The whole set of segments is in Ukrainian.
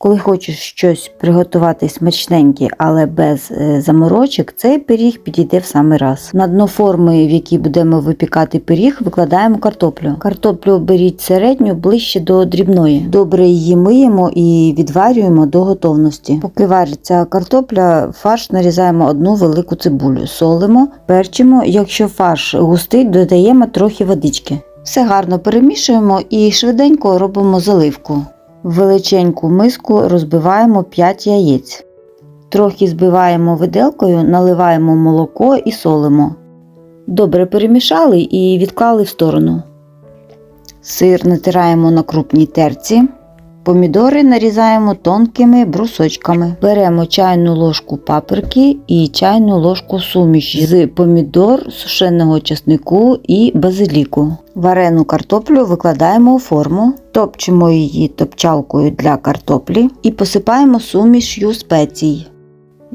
Коли хочеш щось приготувати смачненьке, але без е, заморочок, цей пиріг підійде в самий раз. На дно форми, в якій будемо випікати пиріг, викладаємо картоплю. Картоплю беріть середню ближче до дрібної. Добре її миємо і відварюємо до готовності. Поки вариться картопля, фарш нарізаємо одну велику цибулю, солимо, перчимо. Якщо фарш густий, додаємо трохи водички. Все гарно перемішуємо і швиденько робимо заливку. В величеньку миску розбиваємо 5 яєць. Трохи збиваємо виделкою, наливаємо молоко і солимо. Добре перемішали і відклали в сторону. Сир натираємо на крупній терці. Помідори нарізаємо тонкими брусочками. Беремо чайну ложку паприки і чайну ложку суміші з помідор, сушеного чеснику і базиліку. Варену картоплю викладаємо у форму, топчемо її топчалкою для картоплі і посипаємо сумішю спецій.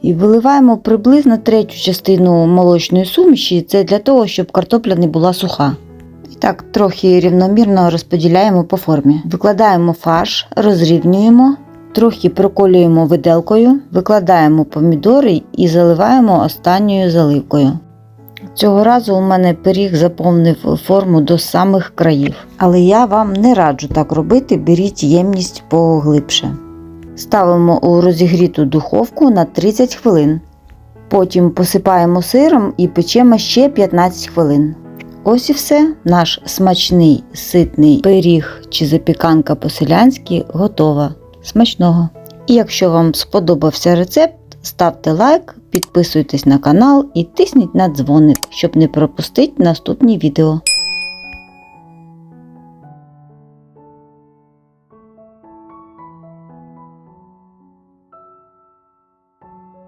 І виливаємо приблизно третю частину молочної суміші, це для того, щоб картопля не була суха. І так трохи рівномірно розподіляємо по формі. Викладаємо фарш, розрівнюємо, трохи проколюємо виделкою, викладаємо помідори і заливаємо останньою заливкою. Цього разу у мене пиріг заповнив форму до самих країв. Але я вам не раджу так робити, беріть ємність поглибше. Ставимо у розігріту духовку на 30 хвилин. Потім посипаємо сиром і печемо ще 15 хвилин. Ось і все. Наш смачний ситний пиріг чи запіканка по-селянськи готова. Смачного! І якщо вам сподобався рецепт, ставте лайк, підписуйтесь на канал і тисніть на дзвоник, щоб не пропустити наступні відео.